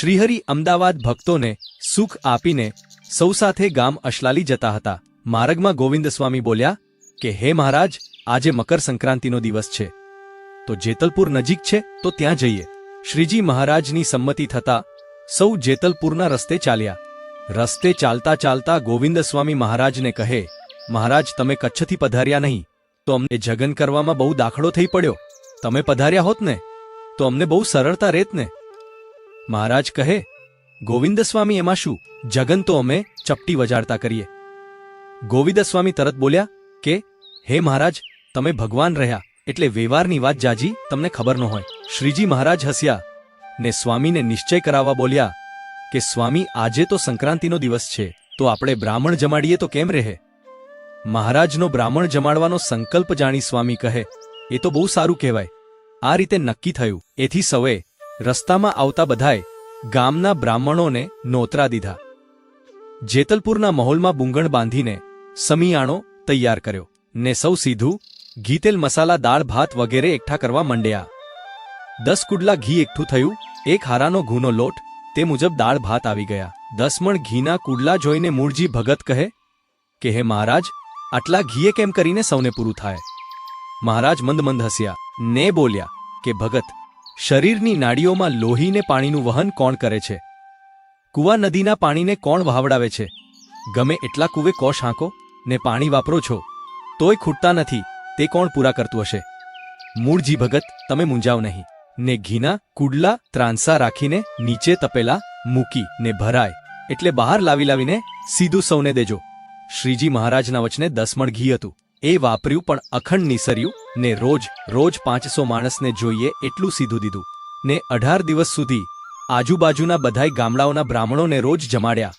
શ્રીહરિ અમદાવાદ ભક્તોને સુખ આપીને સૌ સાથે ગામ અશલાલી જતા હતા. માર્ગમાં ગોવિંદ સ્વામી બોલ્યા કે, હે મહારાજ, આજે મકર સંક્રાંતિનો દિવસ છે. તો જેતલપુર નજીક છે તો ત્યાં જઈએ. શ્રીજી મહારાજની સંમતિ થતા સૌ જેતલપુરના રસ્તે ચાલ્યા. રસ્તે ચાલતા ચાલતા ગોવિંદ સ્વામી મહારાજને કહે, મહારાજ, તમે કચ્છથી પધાર્યા નહીં. તો અમને જગન કરવામાં બહુ દાખલો થઈ પડ્યો. તમે પધાર્યા હોત ને? તો અમને બહુ સરળતા રહેત ને? મહારાજ કહે ગોવિંદ સ્વામી એમાં શું? જગન તો અમે ચપટી વજાડતા કરીએ. ગોવિંદ સ્વામી તરત બોલ્યા, કે, હે મહારાજ, તમે ભગવાન રહ્યા, એટલે વ્યવહારની વાત જાજી, તમને ખબર ન હોય. શ્રીજી મહારાજ હસ્યા ને સ્વામીને નિશ્ચય કરાવવા બોલ્યા, કે સ્વામી, આજે તો સંક્રાંતિનો દિવસ છે, તો આપણે બ્રાહ્મણ જમાડીએ તો કેમ રહે? મહારાજનો બ્રાહ્મણ જમાડવાનો સંકલ્પ જાણી સ્વામી કહે, એ તો બહુ સારું કહેવાય. આ રીતે નક્કી થયું. એથી સૌએ રસ્તામાં આવતા બધાએ ગામના બ્રાહ્મણોને નોતરા દીધા. જેતલપુરના મહોલમાં બુંગણ બાંધીને સમિયાણો તૈયાર કર્યો ને સૌ સીધું ઘીતેલ મસાલા, દાળ, ભાત વગેરે એકઠા કરવા મંડ્યા. દસ કુડલા ઘી એકઠું થયું, એક હારાનો ઘૂનો લોટ, તે મુજબ દાળ, ભાત આવી ગયા. દસ મણ ઘીના કુડલા જોઈને મૂળજી ભગત કહે, કે હે મહારાજ, આટલા ઘીએ કેમ કરીને સૌને પૂરું થાય? મહારાજ મંદ મંદ હસ્યા ને બોલ્યા, કે ભગત શરીરની નાડીઓમાં લોહીને પાણીનું વહન કોણ કરે છે? કુવા નદીના પાણીને કોણ વહાવડાવે છે? ગમે એટલા કુવે કોશ હાંકો ને પાણી વાપરો છો, તોય ખૂટતા નથી, તે કોણ પૂરા કરતું હશે? મૂળજી ભગત, તમે મૂંઝાવ નહીં. ને ઘીના, કુડલા, ત્રાંસા રાખીને નીચે તપેલા, મૂકી ને ભરાય, એટલે બહાર લાવી લાવીને સીધું સૌને દેજો. શ્રીજી મહારાજના વચને દસમણ ઘી હતું. એ વાપર્યું પણ અખંડ નિસર્યું ને રોજ રોજ પાંચસો માણસને જોઈએ એટલું સીધું દીધું. ને અઢાર દિવસ સુધી આજુબાજુના બધાય ગામડાઓના બ્રાહ્મણોને રોજ જમાડ્યા.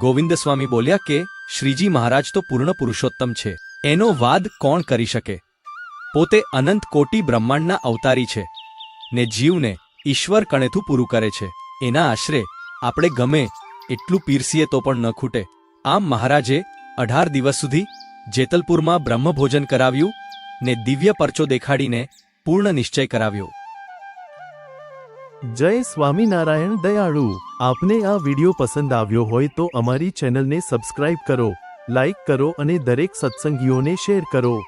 ગોવિંદ સ્વામી બોલ્યા કે, શ્રીજી મહારાજ તો પૂર્ણ પુરુષોત્તમ છે. એનો વાદ કોણ કરી શકે? પોતે અનંત કોટી બ્રહ્માંડના અવતારી છે. ને જીવને ઈશ્વર કણેથું પૂરું કરે છે. એના આશરે આપણે ગમે એટલું પીરસીએ તો પણ ન ખૂટે. આમ મહારાજે અઢાર દિવસ સુધી જેતલપુરમાં બ્રહ્મભોજન કરાવ્યું ને દિવ્ય પરચો દેખાડીને પૂર્ણ નિશ્ચય કરાવ્યો. જય સ્વામિનારાયણ દયાળુ. આપને આ વિડિયો પસંદ આવ્યો હોય તો અમારી ચેનલને સબસ્ક્રાઇબ કરો, લાઇક કરો અને દરેક સત્સંગીઓને શેર કરો.